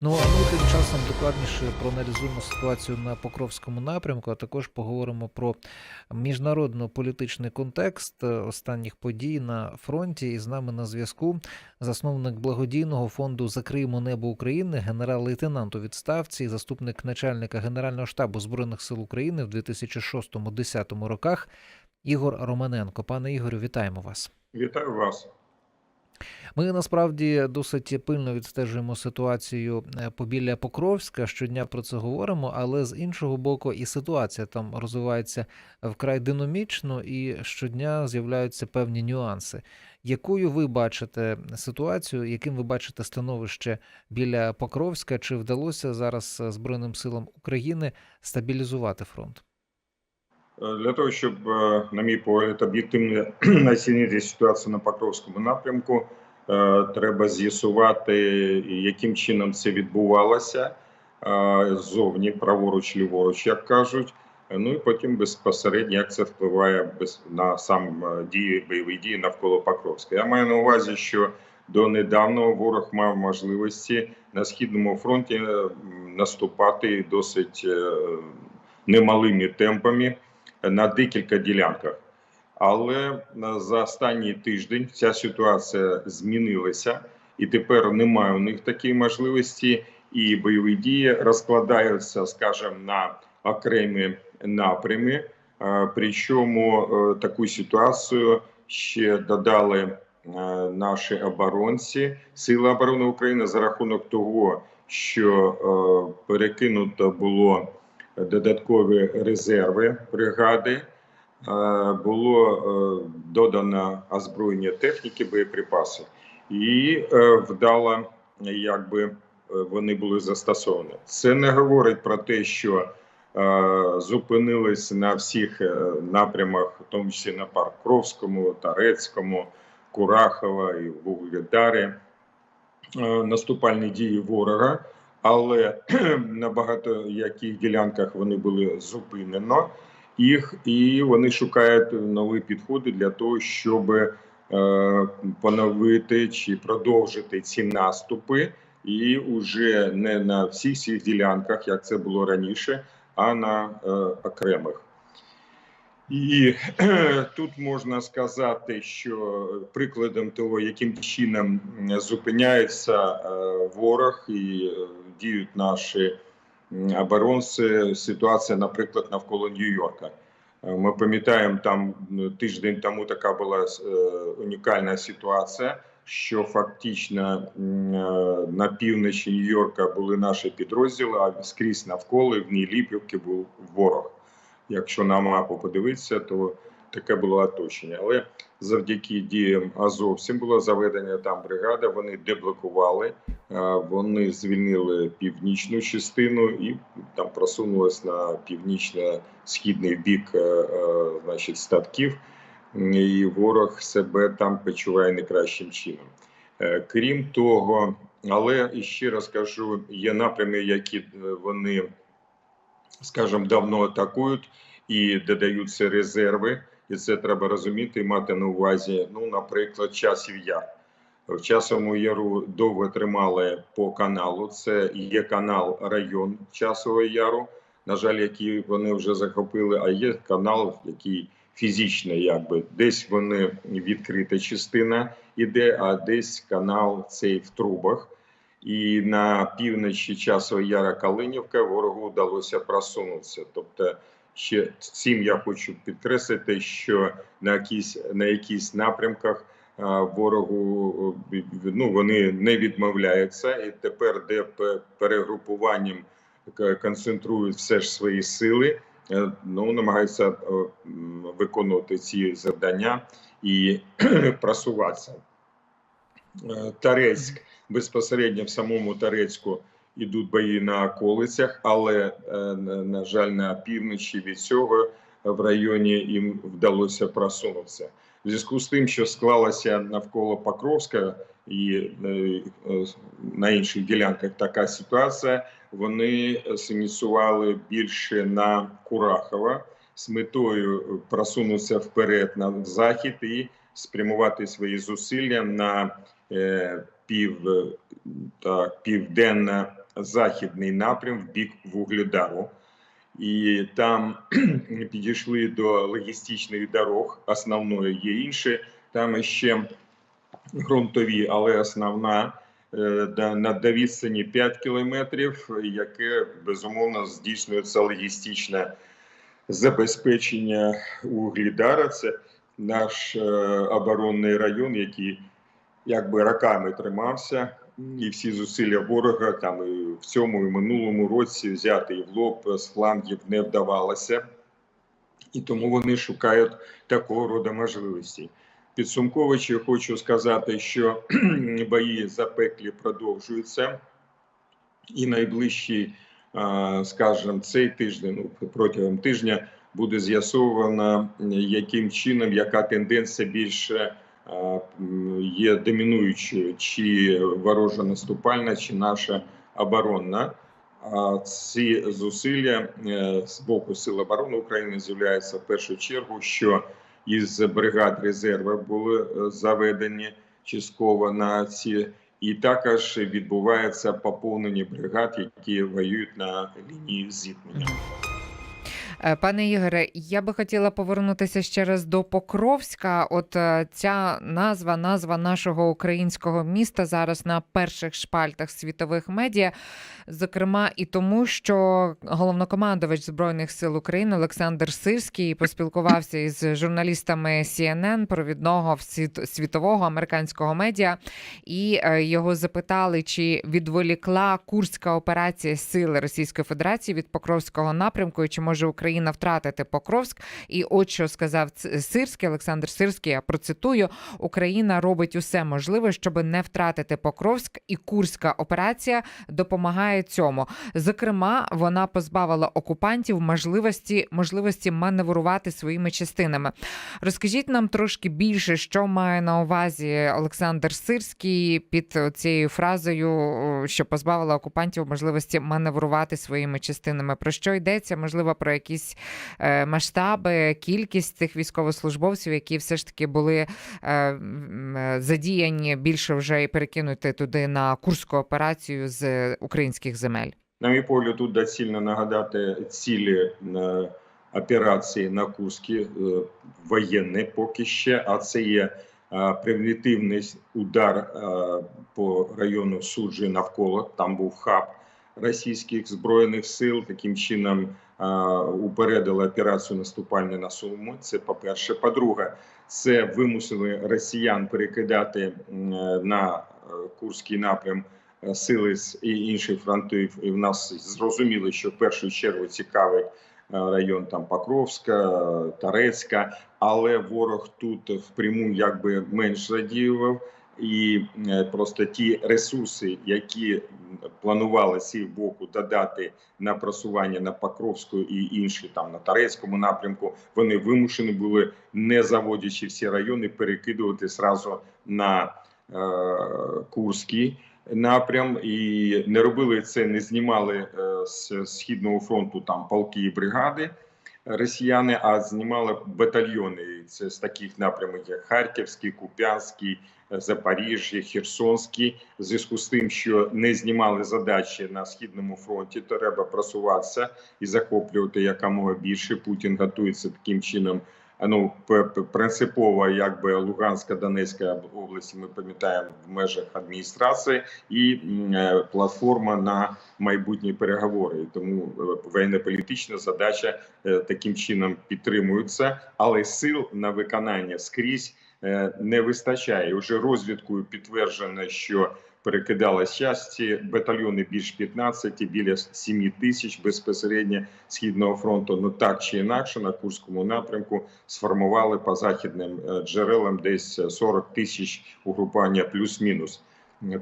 Ну а ми тим часом докладніше проаналізуємо ситуацію на Покровському напрямку, а також поговоримо про міжнародно-політичний контекст е, останніх подій на фронті. І з нами на зв'язку засновник благодійного фонду Закриємо небо України, генерал-лейтенант у відставці, заступник начальника Генерального штабу збройних сил України в 2006-2010 роках. Ігор Романенко. Пане Ігорю, вітаємо вас. Вітаю вас. Ми насправді досить пильно відстежуємо ситуацію е, побіля Покровська. Щодня про це говоримо, але з іншого боку, і ситуація там розвивається вкрай динамічно, і щодня з'являються певні нюанси. Якою ви бачите ситуацію, яким ви бачите становище біля Покровська? Чи вдалося зараз Збройним силам України стабілізувати фронт? Для того, щоб, е, на мій погляд, об'єктивно оцінити ситуацію на Покровському напрямку, е, треба з'ясувати, яким чином це відбувалося е, ззовні, праворуч, ліворуч, як кажуть. Ну і потім безпосередньо як це впливає на сам дії бойові дії навколо Покровська. Я маю на увазі, що до недавнього ворог мав можливості на східному фронті наступати досить немалими темпами на декілька ділянках. Але е, за останній тиждень ця ситуація змінилася, і тепер немає у них такої можливості, і бойові дії розкладаються, скажімо, на окремі напрями. Е, Причому е, таку ситуацію ще додали наші оборонці Сили оборони України за рахунок того, що перекинуто було додаткові резерви бригади. Е, Було е, додано озброєння техніки, боєприпаси, і е, вдало, якби вони були застосовані. Це не говорить про те, що зупинились на всіх напрямах, в тому числі на Паркровському, Тарецькому, Курахова і Вугледарі, наступальні дії ворога але на багато яких ділянках вони були зупинено їх, і вони шукають нові підходи для того, щоб е, поновити чи продовжити ці наступи, і вже не на всіх цих ділянках, як це було раніше, а на е, окремих. І тут можна сказати, що прикладом того, яким чином зупиняється е, ворог і е, діють наші оборонці, ситуація, наприклад, навколо Нью-Йорка. Е, Ми пам'ятаємо, там тиждень тому така була е, унікальна ситуація, що фактично е, на півночі Нью-Йорка були наші підрозділи, а скрізь навколо в Ній-Ліпівки був ворог. Якщо на мапу подивитися, то таке було оточення. Але завдяки діям Азовцям було заведення там бригада. Вони деблокували, е, вони звільнили північну частину і там просунулись на північно-східний бік, е, е, значить, статків. І ворог себе там почуває не кращим чином. Крім того, але ще раз кажу, є напрями, які вони скажімо, давно атакують і додаються резерви, і це треба розуміти і мати на увазі. Ну, наприклад, часів яр. В часовому яру довго тримали по каналу. Це є канал район Часового Яру. На жаль, який вони вже захопили. А є канал, який фізично, якби десь вони відкрита частина іде, а десь канал цей в трубах. І на півночі часового яра Калинівка ворогу вдалося просунутися. Тобто, ще цим я хочу підкреслити, що на якісь на якісь напрямках ворогу е, ну, вони не відмовляються, і тепер, де перегрупуванням концентрують все ж свої сили, е, ну намагаються е, виконувати ці завдання і просуватися. Е, Тарецьк безпосередньо в самому Тарецьку йдуть бої на околицях, але е, на, жаль, на півночі від цього в районі їм вдалося просунутися. В зв'язку з тим, що склалася навколо Покровська і е, е, на інших ділянках така ситуація, вони синіцювали більше на Курахова з метою просунутися вперед на захід і спрямувати свої зусилля на е, пів так, південно західний напрям в бік Вугледару. І там підійшли до логістичних дорог. Основною є інше. Там ще ґрунтові, але основна е, на до відстані 5 кілометрів, яке безумовно здійснюється логістичне забезпечення Угледара. Це наш е, оборонний район, який якби роками тримався, і всі зусилля ворога там і в цьому і минулому році взяти і в лоб з флангів не вдавалося, і тому вони шукають такого роду можливості. Підсумковуючи, хочу сказати, що бої запеклі продовжуються, і найближчий, а, скажімо, цей тиждень, ну протягом тижня, буде з'ясовано, яким чином, яка тенденція більше є домінуючою, чи ворожа наступальна, чи наша оборонна. А ці зусилля е, з боку Сил оборони України з'являються в першу чергу, що із бригад резерву були е, заведені частково на ці, і також відбувається поповнення бригад, які воюють на лінії зіткнення. Е, Пане Ігоре, я би хотіла повернутися ще раз до Покровська. От е, ця назва, назва нашого українського міста зараз на перших шпальтах світових медіа, зокрема і тому, що головнокомандувач збройних сил України Олександр Сирський поспілкувався із журналістами CNN, провідного світового американського медіа, і е, його запитали, чи відволікла курська операція сили Російської Федерації від Покровського напрямку, і чи може Україна втратити Покровськ. І от що сказав Сирський, Олександр Сирський, я процитую: Україна робить усе можливе, щоб не втратити Покровськ, і курська операція допомагає цьому. Зокрема, вона позбавила окупантів можливості можливості маневрувати своїми частинами. Розкажіть нам трошки більше, що має на увазі Олександр Сирський під цією фразою, що позбавила окупантів можливості маневрувати своїми частинами. Про що йдеться? Можливо, про якісь е, масштаби, кількість тих військовослужбовців, які все ж таки були е, е, задіяні більше вже і перекинути туди на курську операцію з українських земель. На мій погляд, тут доцільно нагадати цілі операції на Курській е, воєнні поки ще, а це є превентивний удар по району суджі навколо. Там був хаб російських збройних сил. Таким чином упередили операцію наступальну на Суму. Це по-перше. По-друге, це вимусили росіян перекидати на е, Курський напрям е, сили з інших фронтів. І в нас зрозуміли, що в першу чергу цікавить е, район там Покровська, Тарецька, але ворог тут впряму якби менш задіював. І просто ті ресурси, які планували з боку додати на просування на Покровську і інші там на Тарецькому напрямку, вони вимушені були, не заводячи всі райони, перекидувати зразу на е, Курський напрям і не робили це, не знімали е, з східного фронту там полки і бригади росіяни, а знімали батальйони. Це з таких напрямів, як Харківський, Куп'янський, Запоріжжя, Херсонський. В зв'язку з тим, що не знімали задачі на східному фронті, треба просуватися і захоплювати якомога більше. Путін готується таким чином. Ну, принципово, якби Луганська, Донецька області, ми пам'ятаємо в межах адміністрації, і е, платформа на майбутні переговори. Тому е, воєнно-політична задача е, таким чином підтримується, але сил на виконання скрізь не вистачає. Уже розвідкою підтверджено, що перекидались часті батальйони більш 15, біля 7 тисяч безпосередньо східного фронту. Ну так чи інакше на Курському напрямку сформували по західним е, джерелам десь 40 тисяч угрупання плюс-мінус.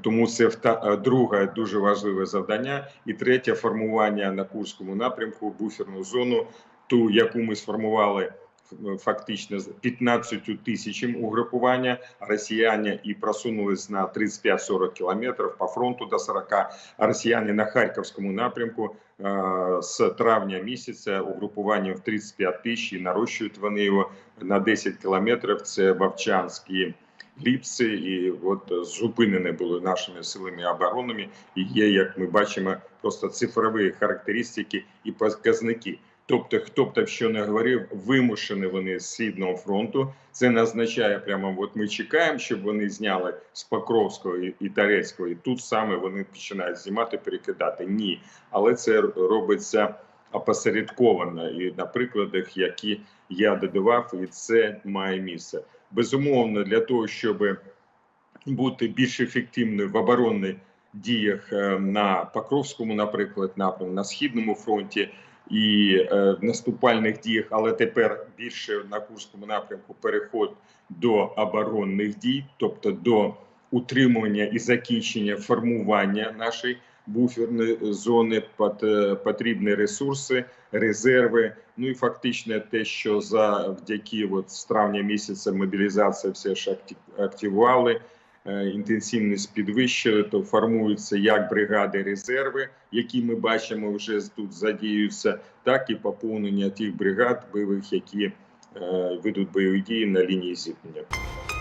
Тому це е, друге дуже важливе завдання. І третє формування на Курському напрямку буферну зону, ту, яку ми сформували е, фактично з 15 тисячам угрупування. Росіяни і просунулись на 35-40 кілометрів по фронту до 40. А росіяни на Харківському напрямку е, з травня місяця угрупування в 35 тисяч і нарощують вони його на 10 кілометрів. Це Вовчанський Ліпці, і от зупинені були нашими силами оборонами. І є, як ми бачимо, просто цифрові характеристики і показники. Тобто, хто б там що не говорив, вимушені вони з східного фронту. Це не означає прямо, от ми чекаємо, щоб вони зняли з Покровського і, і Тарецького, і тут саме вони починають знімати, перекидати. Ні, але це робиться опосередковано і на прикладах, які я додавав, і це має місце. Безумовно, для того, щоб бути більш ефективною в оборонних діях е, на Покровському, наприклад, напрямку, на східному фронті і е, в наступальних діях, але тепер більше на Курському напрямку переход до оборонних дій, тобто до утримування і закінчення формування нашої буферної зони, пот- потрібні ресурси, резерви. Ну і фактично те, що завдяки от з травня місяця мобілізація все ж активували. Е, Інтенсивність підвищили, то формуються як бригади резерви, які ми бачимо вже тут задіюються, так і поповнення тих бригад бойових, які е, ведуть бойові дії на лінії зіткнення.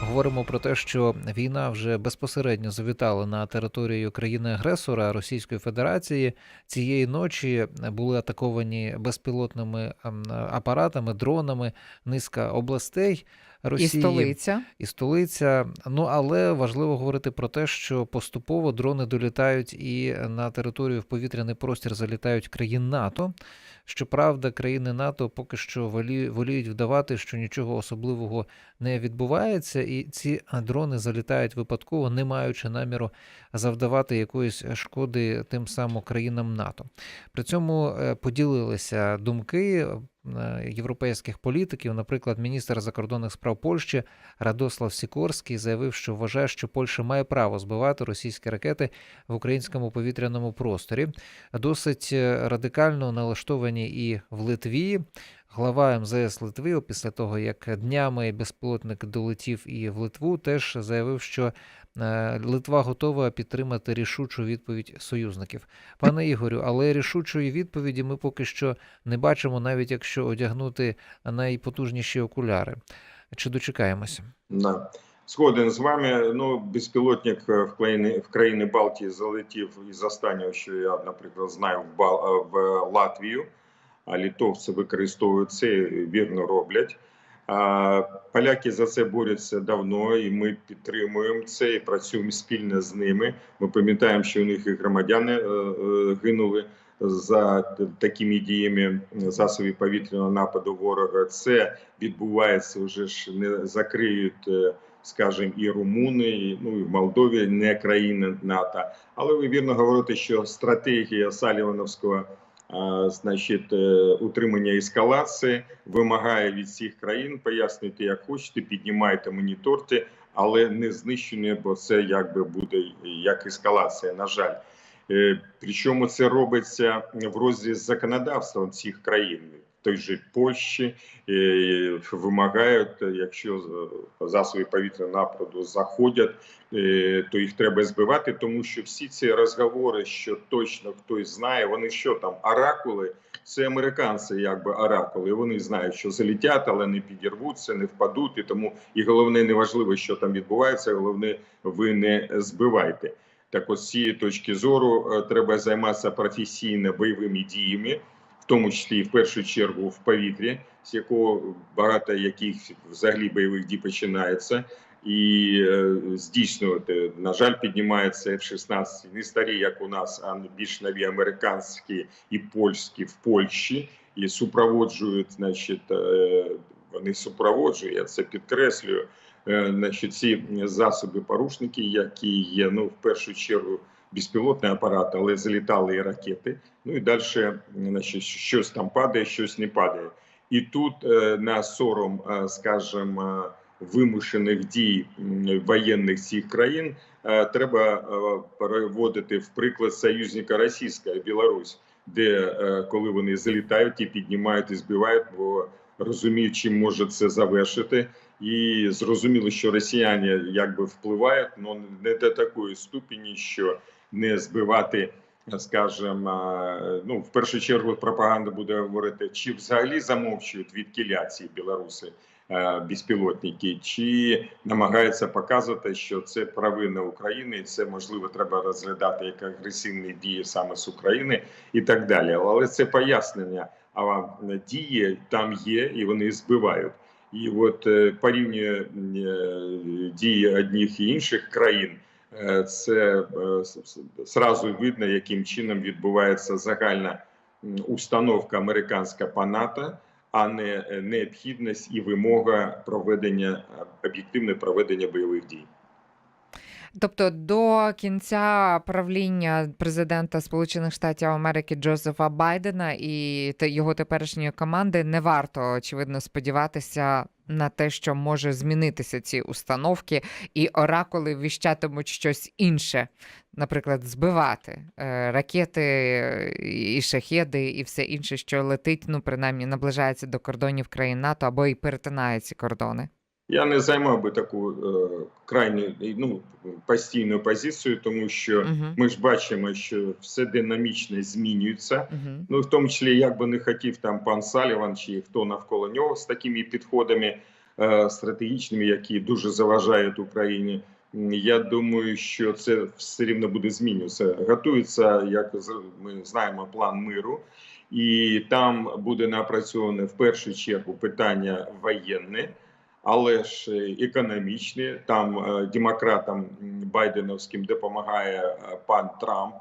Говоримо про те, що війна вже безпосередньо завітала на територію країни-агресора Російської Федерації. Цієї ночі були атаковані безпілотними ем, апаратами, дронами, низка областей І столиця. і столиця. Ну але важливо говорити про те, що поступово дрони долітають і на територію в повітряний простір залітають країн НАТО. Щоправда, країни НАТО поки що волі- воліють вдавати, що нічого особливого не відбувається, і ці дрони залітають випадково, не маючи наміру завдавати якоїсь шкоди тим самим країнам НАТО. При цьому е, поділилися думки е, європейських політиків. Наприклад, міністр закордонних справ Польщі Радослав Сікорський заявив, що вважає, що Польща має право збивати російські ракети в українському повітряному просторі. Досить е, радикально налаштовані і в Литві. Глава МЗС Литви, після того як днями безпілотник долетів і в Литву, теж заявив, що е, Литва готова підтримати рішучу відповідь союзників. Пане Ігорю, але рішучої відповіді ми поки що не бачимо, навіть якщо одягнути найпотужніші окуляри. Чи дочекаємося? Да. Згоден з вами. Ну, безпілотник е, в країни в країни Балтії залетів із останнього, що я, наприклад, знаю в Бал е, в Латвію. А літовці використовують це вірно роблять. Поляки за це борються давно, і ми підтримуємо це і працюємо спільно з ними. Ми пам'ятаємо, що у них і громадяни е, е, гинули за такими діями засобів повітряного нападу ворога. Це відбувається вже ж не закриють. е, Скажімо, і румуни, і, ну і в Молдові не країни НАТО. Але ви вірно говорите, що стратегія Салівановського значить, е, утримання ескалації вимагає від всіх країн пояснити, як хочете, піднімайте моніторти, але не знищення, бо це якби буде як ескалація. На жаль, Е, причому це робиться в розріз з законодавством цих країн. Той же Польщі вимагають, якщо засоби повітряного нападу заходять, е, то їх треба збивати, тому що всі ці розговори, що точно хтось знає, вони що там, оракули, це американці, якби оракули. Вони знають, що залітять, але не підірвуться, не впадуть. І тому і головне, не важливо, що там відбувається. Головне, ви не збивайте. Так, от з цієї точки зору е, треба займатися професійно бойовими діями, в тому числі і в першу чергу в повітрі, з якого багато яких взагалі бойових дій починається. І е, здійснювати на жаль, піднімається F-16, не старі, як у нас, а більш нові американські і польські в Польщі, і супроводжують, значить, е, вони супроводжують, я це підкреслюю. е, Значить, ці засоби порушники, які є, ну в першу чергу безпілотний апарат, але залітали і ракети. Ну і далі, значить, щось там падає, щось не падає. І тут е, на сором, е, скажімо, вимушених дій воєнних цих країн е, треба е, переводити в приклад союзника російська Білорусь, де е, коли вони залітають і піднімають і збивають, бо розуміють, чим може це завершити. І зрозуміло, що росіяни якби впливають, але не до такої ступені, що не збивати, скажімо, ну в першу чергу пропаганда буде говорити, чи взагалі замовчують від кіляції білоруси. е, безпілотники, чи намагається показувати, що це провина України, і це можливо треба розглядати як агресивні дії саме з України і так далі. Але це пояснення. А дії там є, і вони збивають. І от е, порівнює е, дії одних і інших країн. Е, Це е, с- с- зразу видно, яким чином відбувається загальна установка американська по НАТО, а не е, необхідність і вимога проведення об'єктивне проведення бойових дій. Тобто до кінця правління президента Сполучених Штатів Америки Джозефа Байдена і його теперішньої команди не варто очевидно сподіватися на те, що може змінитися ці установки, і оракули віщатимуть щось інше, наприклад, збивати е, ракети і шахеди, і все інше, що летить, ну принаймні наближається до кордонів країн НАТО або і перетинає ці кордони. Я не займав би таку е, крайню ну постійну позицію, тому що Угу. ми ж бачимо, що все динамічно змінюється. Угу. Ну, в тому числі, як би не хотів там пан Саліван чи хто навколо нього з такими підходами е, стратегічними, які дуже заважають Україні. Я думаю, що це все рівно буде змінюватися. Готується, як ми знаємо, план миру, і там буде напрацьоване в першу чергу питання воєнне, але ж е, економічне. Там е, демократам байденовським допомагає е, пан Трамп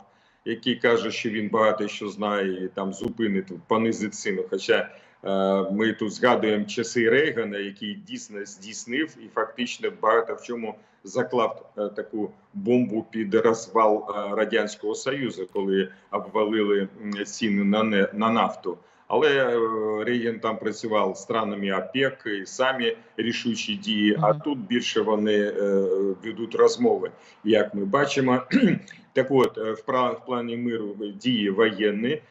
який каже, що він багато що знає і там зупинить, понизить ціну. Хоча ми тут згадуємо часи Рейгана, який дійсно здійснив і фактично багато в чому заклав таку бомбу під розвал радянського союзу, коли обвалили ціни на нафту. Але е, там працював з странами ОПЕК і самі рішучі дії. А тут більше вони е, ведуть розмови, як ми бачимо. Так от, е, в плані миру дії воєнні,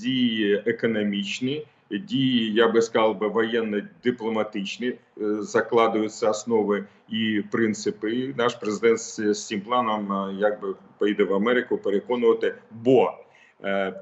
дії економічні, дії, я би сказав, би, воєнно-дипломатичні, закладуються основи і принципи. І наш президент з, цим планом якби поїде в Америку переконувати, бо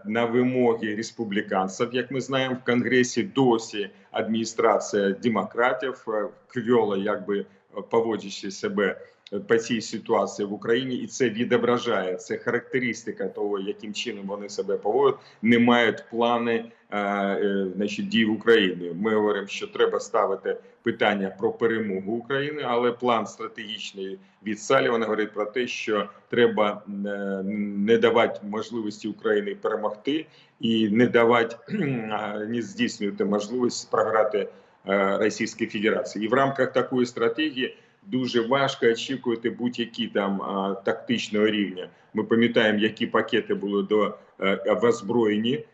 на вимоги республіканців, як ми знаємо, в Конгресі досі адміністрація демократів е, квьола, якби е, поводячи себе по цій ситуації в Україні, і це відображає це характеристика того, яким чином вони себе поводять, не мають плани е, е, значить, дій в Україні. Ми говоримо, що треба ставити питання про перемогу України, але план стратегічний від Салівана говорить про те, що треба е, не давати можливості Україні перемогти і не давати е, не здійснювати можливість програти е, Російській Федерації. І в рамках такої стратегії дуже важко очікувати будь-які там тактичного рівня. Ми пам'ятаємо, які пакети були до е, в озброєнні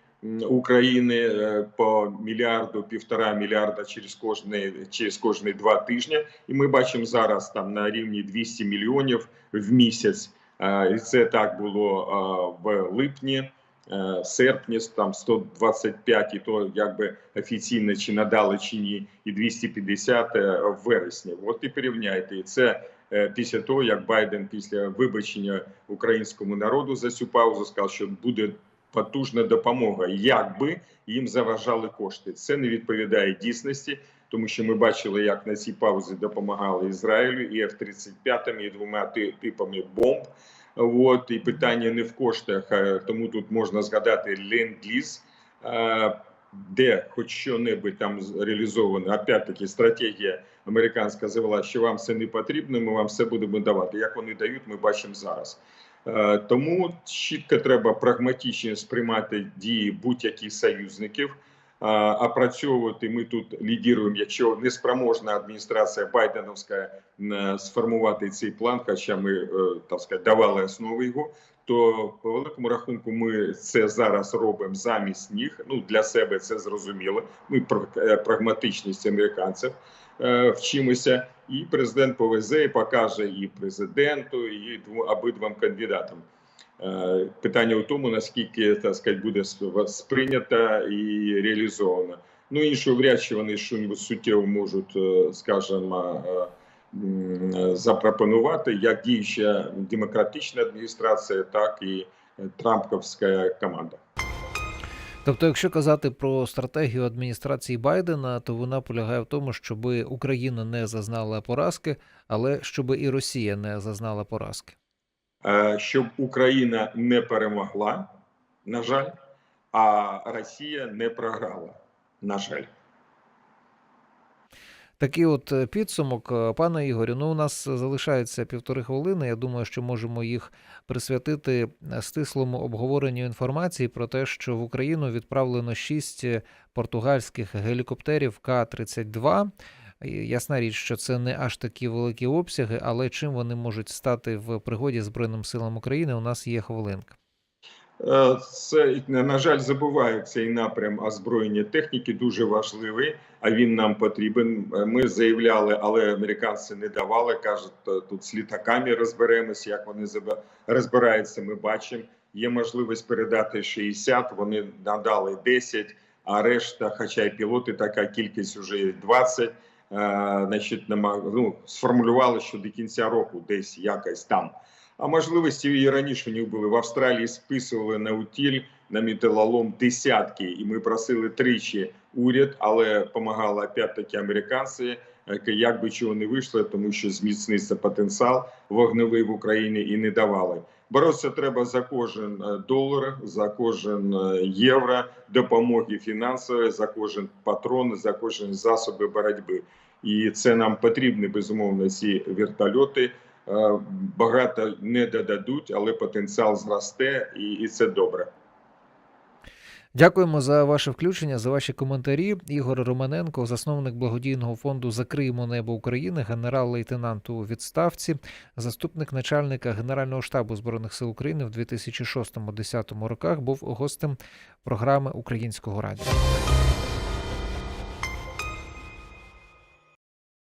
України е, по мільярду, півтора мільярда через кожний через кожні два тижні. І ми бачимо зараз там на рівні 200 мільйонів в місяць. Е, І це так було в липні. Е, Серпні там 125, і то якби офіційно чи надали чи ні, і 250 е, в вересні. От і порівняйте. І це е, після того, як Байден після вибачення українському народу за цю паузу сказав, що буде потужна допомога, якби їм заважали кошти. Це не відповідає дійсності, тому що ми бачили, як на цій паузі допомагали Ізраїлю і F-35 і двома типами бомб. От і питання не в коштах, тому тут можна згадати ленд-ліз, де хоч що-небудь там реалізовано. Опять-таки стратегія американська завела, що вам це не потрібно, ми вам все будемо давати. Як вони дають, ми бачимо зараз. Тому чітко треба прагматично сприймати дії будь-яких союзників. Опрацьовувати ми тут лідіруємо, якщо неспроможна адміністрація Байденовська е, сформувати цей план, хоча ми е, так сказати, давали основу його. То по великому рахунку ми це зараз робимо замість них. Ну для себе це зрозуміло. Ми е, прагматичність американців вчимося, і президент повезе і покаже і президенту, і двом обидвом кандидатам. Е, Питання у тому, наскільки так сказати, буде сп- сприйнято і реалізовано. Ну іншого вряд чи вони щось суттєво можуть, е, скажімо, е, запропонувати як діюча демократична адміністрація, так і трампівська команда. Тобто, якщо казати про стратегію адміністрації Байдена, то вона полягає в тому, щоб Україна не зазнала поразки, але щоб і Росія не зазнала поразки. Е, щоб Україна не перемогла, на жаль, а Росія не програла. На жаль. Такий от е, підсумок, Е, пане Ігорю. Ну, у нас залишається півтори хвилини. Я думаю, що можемо їх присвятити стислому обговоренню інформації про те, що в Україну відправлено шість португальських гелікоптерів К-32. І Ясна річ, що це не аж такі великі обсяги, але чим вони можуть стати в пригоді Збройним силам України? У нас є хвилинка. Е, Це на жаль забувають цей напрям озброєння техніки дуже важливий, а він нам потрібен. Е, Ми заявляли, але американці не давали. кажуть, тут з літаками розберемося. Як вони розбираються, ми бачимо. Є можливість передати 60, Вони надали 10, а решта, хоча й пілоти, така кількість вже є 20. Е, Значить, нема, ну, сформулювали, що до кінця року десь якось там. А можливості і раніше у них були в Австралії. Списували на утіль на металолом десятки, і ми просили тричі уряд, але допомагали опять-таки американці. Е, Як би чого не вийшло, тому що зміцнився потенціал вогневий в Україні і не давали. Боротися треба за кожен е, долар, за кожен е, євро допомоги фінансової, за кожен патрон, за кожен засоби боротьби. І це нам потрібні безумовно ці вертольоти. Багато не додадуть, але потенціал зросте, і це добре. Дякуємо за ваше включення, за ваші коментарі. Ігор Романенко, засновник благодійного фонду Закриємо небо України, генерал-лейтенант у відставці, заступник начальника Генерального штабу збройних сил України в 2006-2010 роках, був гостем програми Українського радіо.